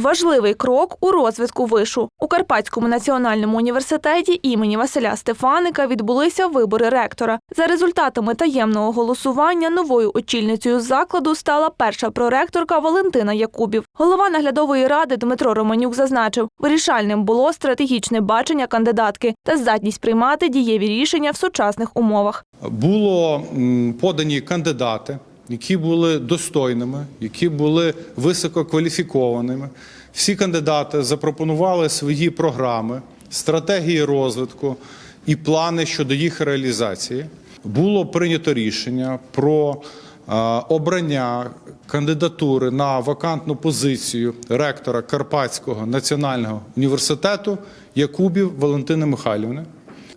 Важливий крок у розвитку вишу. У Карпатському національному університеті імені Василя Стефаника відбулися вибори ректора. За результатами таємного голосування новою очільницею закладу стала перша проректорка Валентина Якубів. Голова наглядової ради Дмитро Романюк зазначив, вирішальним було стратегічне бачення кандидатки та здатність приймати дієві рішення в сучасних умовах. Було подані кандидати, які були достойними, які були висококваліфікованими. Всі кандидати запропонували свої програми, стратегії розвитку і плани щодо їх реалізації. Було прийнято рішення про е, обрання кандидатури на вакантну позицію ректора Карпатського національного університету Якубів Валентини Михайлівни.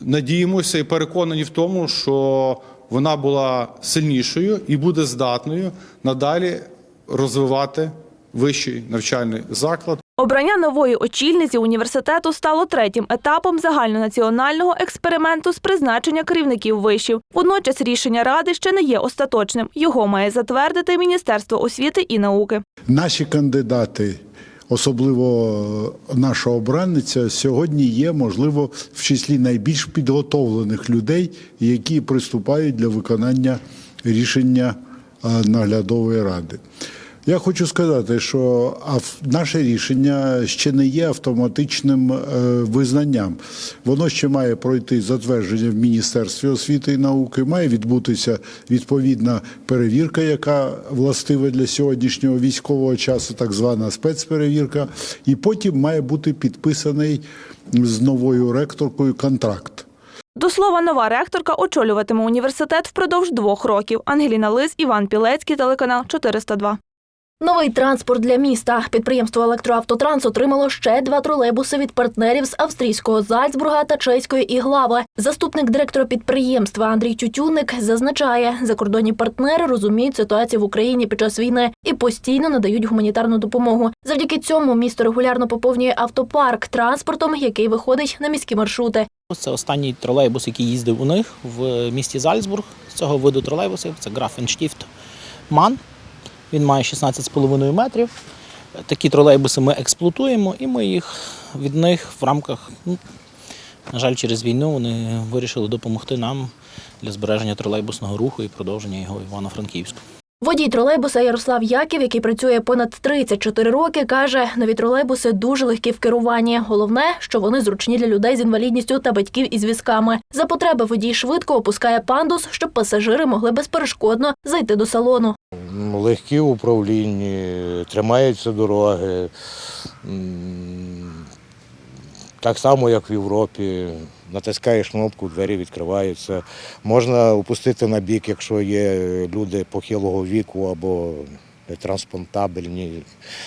Надіємося і переконані в тому, що вона була сильнішою і буде здатною надалі розвивати вищий навчальний заклад. Обрання нової очільниці університету стало третім етапом загальнонаціонального експерименту з призначення керівників вишів. Водночас рішення ради ще не є остаточним. Його має затвердити Міністерство освіти і науки. Наші кандидати, особливо наша обранниця, сьогодні є, можливо, в числі найбільш підготовлених людей, які приступають для виконання рішення е, наглядової ради. Я хочу сказати, що наше рішення ще не є автоматичним е, визнанням. Воно ще має пройти затвердження в Міністерстві освіти і науки, має відбутися відповідна перевірка, яка властива для сьогоднішнього військового часу, так звана спецперевірка, і потім має бути підписаний з новою ректоркою контракт. До слова, нова ректорка очолюватиме університет впродовж двох років. Ангеліна Лис, Іван Пілецький, телеканал 402. Новий транспорт для міста. Підприємство Електроавтотранс отримало ще два тролейбуси від партнерів з австрійського Зальцбурга та чеської Іглави. Заступник директора підприємства Андрій Тютюник зазначає, закордонні партнери розуміють ситуацію в Україні під час війни і постійно надають гуманітарну допомогу. Завдяки цьому місто регулярно поповнює автопарк транспортом, який виходить на міські маршрути. Це останній тролейбус, який їздив у них в місті Зальцбург. З цього виду тролейбусів це Графенштіфт Ман. Він має 16,5 метрів. Такі тролейбуси ми експлуатуємо і ми їх від них в рамках, ну, на жаль, через війну вони вирішили допомогти нам для збереження тролейбусного руху і продовження його Івано-Франківську. Водій тролейбуса Ярослав Яків, який працює понад 34 роки, каже, нові тролейбуси дуже легкі в керуванні. Головне, що вони зручні для людей з інвалідністю та батьків із візками. За потреби водій швидко опускає пандус, щоб пасажири могли безперешкодно зайти до салону. Легкі в управлінні, тримаються дороги. Так само, як в Європі. Натискаєш кнопку, двері відкриваються. Можна опустити на бік, якщо є люди похилого віку або транспонтабельні,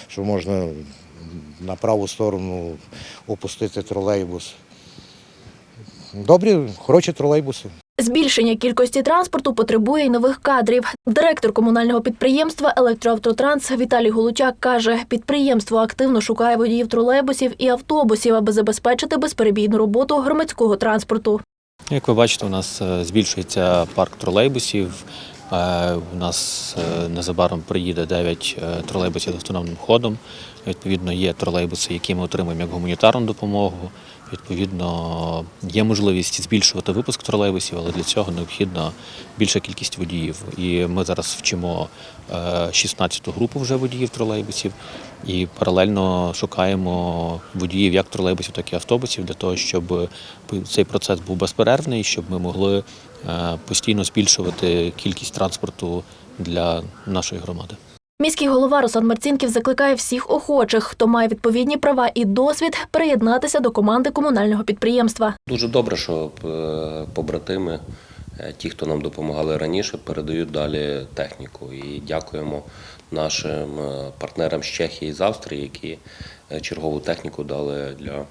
що можна на праву сторону опустити тролейбус. Добрі, хороші тролейбуси. Збільшення кількості транспорту потребує й нових кадрів. Директор комунального підприємства Електроавтотранс Віталій Голучак каже, підприємство активно шукає водіїв тролейбусів і автобусів, аби забезпечити безперебійну роботу громадського транспорту. Як ви бачите, у нас е, збільшується парк тролейбусів. Е, У нас е, незабаром приїде 9 е, тролейбусів з автономним ходом. Відповідно, є тролейбуси, які ми отримуємо як гуманітарну допомогу. Відповідно, є можливість збільшувати випуск тролейбусів, але для цього необхідна більша кількість водіїв. І ми зараз вчимо 16-ту групу вже водіїв тролейбусів і паралельно шукаємо водіїв як тролейбусів, так і автобусів для того, щоб цей процес був безперервний, щоб ми могли постійно збільшувати кількість транспорту для нашої громади. Міський голова Руслан Марцінків закликає всіх охочих, хто має відповідні права і досвід, приєднатися до команди комунального підприємства. Дуже добре, що е, побратими, е, ті, хто нам допомагали раніше, передають далі техніку. І дякуємо нашим е, партнерам з Чехії і з Австрії, які е, чергову техніку дали для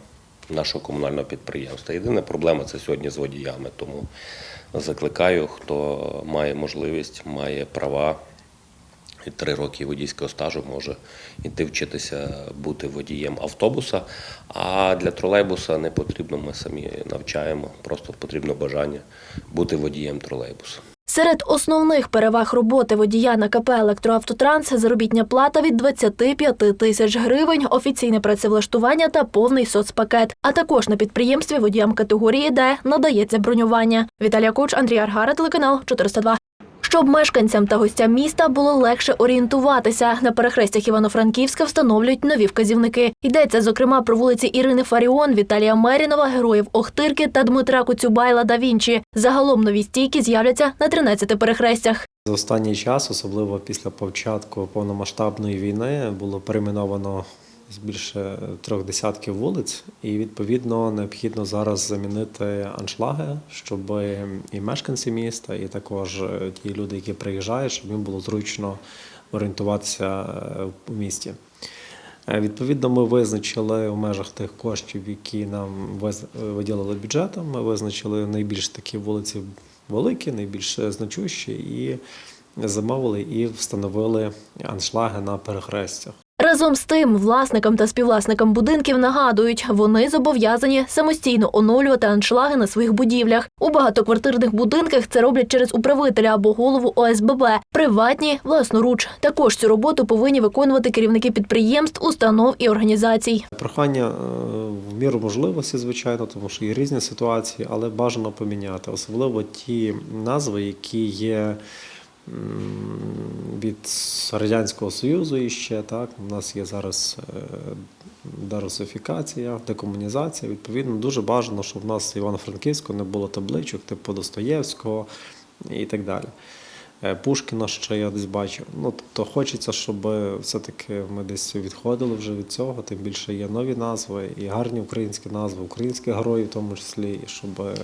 нашого комунального підприємства. Єдина проблема це сьогодні з водіями. Тому закликаю, хто має можливість, має права. І три роки водійського стажу може йти вчитися бути водієм автобуса. А для тролейбуса не потрібно, ми самі навчаємо, просто потрібно бажання бути водієм тролейбуса. Серед основних переваг роботи водія на КП «Електроавтотранс» – заробітня плата від 25 тисяч гривень, офіційне працевлаштування та повний соцпакет. А також на підприємстві водіям категорії Д надається бронювання. Віталія Коч, Андрій Аргара, телеканал 402. Щоб мешканцям та гостям міста було легше орієнтуватися, на перехрестях Івано-Франківська встановлюють нові вказівники. Йдеться, зокрема, про вулиці Ірини Фаріон, Віталія Мерінова, героїв Охтирки та Дмитра Коцюбайла да Вінчі. Загалом нові стійки з'являться на 13 перехрестях. За останній час, особливо після початку повномасштабної війни, було перейменовано більше трьох десятків вулиць, і відповідно необхідно зараз замінити аншлаги, щоб і мешканці міста, і також ті люди, які приїжджають, щоб їм було зручно орієнтуватися е, у місті. Е, Відповідно, ми визначили у межах тих коштів, які нам виділили бюджетом. Ми визначили найбільш такі вулиці великі, найбільш значущі, і замовили і встановили аншлаги на перехрестях. Разом з тим, власникам та співвласникам будинків нагадують, вони зобов'язані самостійно оновлювати аншлаги на своїх будівлях. У багатоквартирних будинках це роблять через управителя або голову ОСББ. Приватні власноруч. Також цю роботу повинні виконувати керівники підприємств, установ і організацій. Прохання е, в міру можливості, звичайно, тому що є різні ситуації, але бажано поміняти, особливо ті назви, які є. Від Радянського Союзу іще так. У нас є зараз е, дерусифікація, декомунізація. Відповідно, дуже бажано, щоб в нас в Івано-Франківську не було табличок типу Достоєвського і так далі. Е, Пушкіна ще я десь бачив. Ну, тобто хочеться, щоб все-таки ми десь відходили вже від цього, тим більше є нові назви і гарні українські назви, українських героїв в тому числі, і щоб е,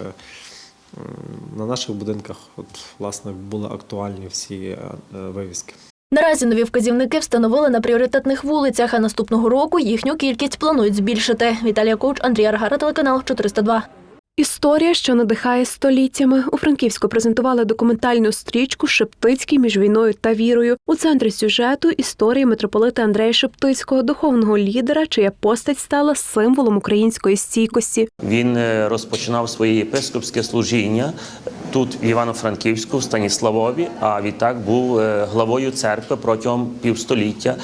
на наших будинках от, власне, були актуальні всі е, е, вивіски. Наразі нові вказівники встановили на пріоритетних вулицях, а наступного року їхню кількість планують збільшити. Віталія Коуч, Андрій Аргара, телеканал 402. Історія, що надихає століттями. У Франківську презентували документальну стрічку Шептицький між війною та вірою. У центрі сюжету історії митрополита Андрея Шептицького, духовного лідера, чия постать стала символом української стійкості. Він е, розпочинав своє єпископське служіння тут, в Івано-Франківську, в Станіславові, а відтак був е, главою церкви протягом півстоліття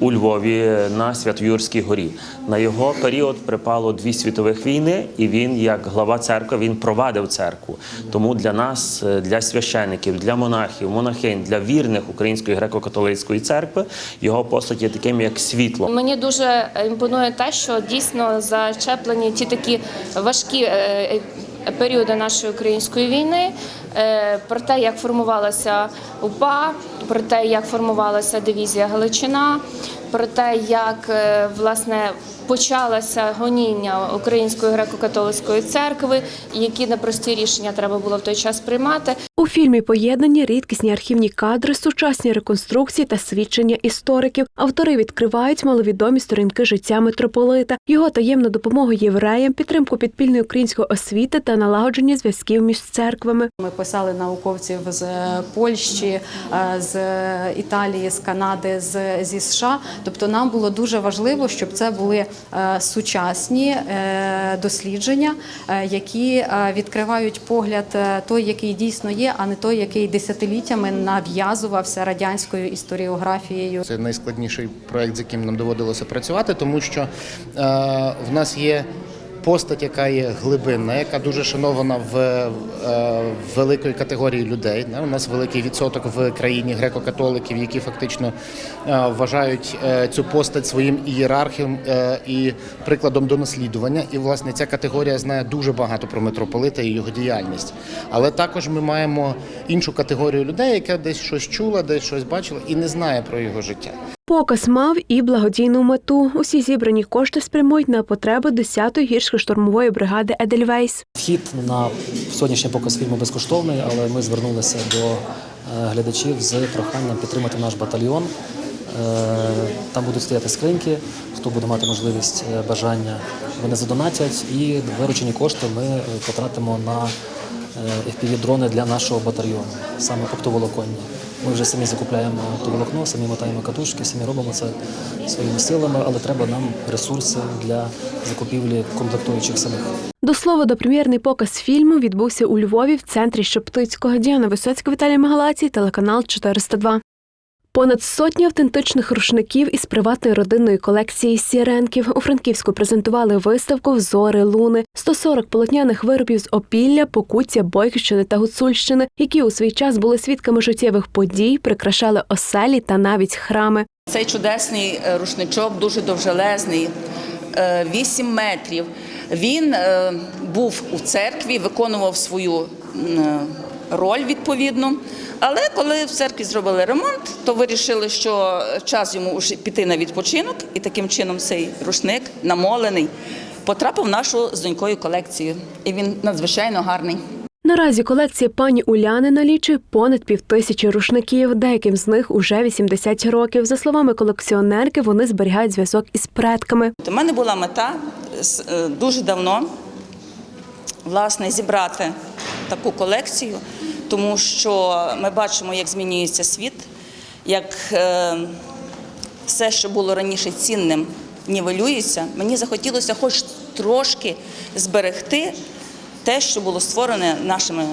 у Львові е, на Свято-Юрській горі. На його період припало дві світових війни, і він, як глава церкви, він провадив церкву. Тому для нас, е, для священиків, для монахів, монахинь, для вірних Української греко-католицької церкви, його постать є таким як світло. Мені дуже імпонує те, що дійсно зачеплені ті такі важкі е, е, періоди нашої української війни, е, про те, як формувалася УПА, про те, як формувалася дивізія Галичина, про те, як е, власне почалося гоніння Української греко-католицької церкви, які непрості рішення треба було в той час приймати. У фільмі поєднані рідкісні архівні кадри, сучасні реконструкції та свідчення істориків. Автори відкривають маловідомі сторінки життя митрополита, його таємну допомогу євреям, підтримку підпільної української освіти та налагодження зв'язків між церквами. Ми писали науковців з Польщі, е, з Італії, з Канади, з, зі США. Тобто нам було дуже важливо, щоб це були е, сучасні е, дослідження, е, які е, відкривають погляд е, той, який дійсно є, а не той, який десятиліттями нав'язувався радянською історіографією. Це найскладніший проект, з яким нам доводилося працювати, тому що е, в нас є постать, яка є глибинна, яка дуже шанована в е, великої категорії людей. У нас великий відсоток в країні греко-католиків, які фактично е, вважають е, цю постать своїм ієрархом е, і прикладом до наслідування. І власне ця категорія знає дуже багато про митрополита і його діяльність. Але також ми маємо іншу категорію людей, яка десь щось чула, десь щось бачила і не знає про його життя. Показ мав і благодійну мету. Усі зібрані кошти спрямують на потреби 10-ї гірсько-штурмової бригади Едельвейс. Вхід на сьогоднішній показ фільму безкоштовний, але ми звернулися до е, глядачів з проханням підтримати наш батальйон. Е, Там будуть стояти скриньки. Хто буде мати можливість е, бажання, вони задонатять, і виручені кошти ми потратимо на FPV-дрони для нашого батальйону, саме оптоволоконні. Ми вже самі закупляємо то волокно, самі мотаємо катушки, самі робимо це своїми силами, але треба нам ресурси для закупівлі комплектуючих самих. До слова, допрем'єрний показ фільму відбувся у Львові в центрі Шептицького. Діана Висоцька, Віталій Магалацій, телеканал 402. Понад сотні автентичних рушників із приватної родинної колекції Сіренків у Франківську презентували виставку Взори Луни, 140 полотняних виробів з Опілля, Покуття, Бойківщини та Гуцульщини, які у свій час були свідками життєвих подій, прикрашали оселі та навіть храми. Цей чудесний е, рушничок, дуже довжелезний, 8 метрів. Він е, був у церкві, виконував свою е, роль відповідно. Але коли в церкві зробили ремонт, то вирішили, що час йому піти на відпочинок, і таким чином цей рушник намолений потрапив в нашу з донькою колекцію. І він надзвичайно гарний. Наразі колекція пані Уляни налічує понад півтисячі рушників. Деяким з них уже 80 років. За словами колекціонерки, вони зберігають зв'язок із предками. У мене була мета е, дуже давно власне зібрати таку колекцію, тому що ми бачимо, як змінюється світ, як е, все, що було раніше цінним, нівелюється. Мені захотілося хоч трошки зберегти те, що було створене нашими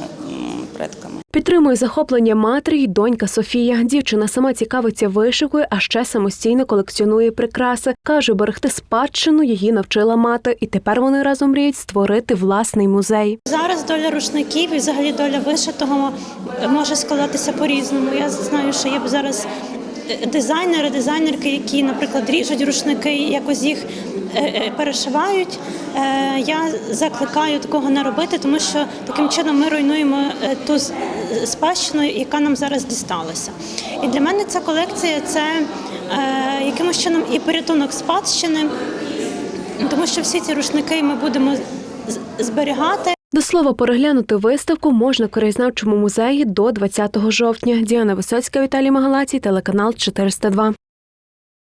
предками. Підтримує захоплення матері й донька Софія. Дівчина сама цікавиться вишивкою, а ще самостійно колекціонує прикраси. Каже, берегти спадщину її навчила мати, і тепер вони разом мріють створити власний музей. Зараз доля рушників і взагалі доля вишитого може складатися по-різному. Я знаю, що є зараз е, дизайнери, дизайнерки, які, наприклад, ріжуть рушники, якось їх е, е, перешивають. Е, Я закликаю такого не робити, тому що таким чином ми руйнуємо ту спадщину, яка нам зараз дісталася. І для мене ця колекція це якимось чином і порятунок спадщини, тому що всі ці рушники ми будемо зберігати. До слова, переглянути виставку можна в краєзнавчому музеї до 20 жовтня. Діана Висоцька, Віталій Магалацій, телеканал 402.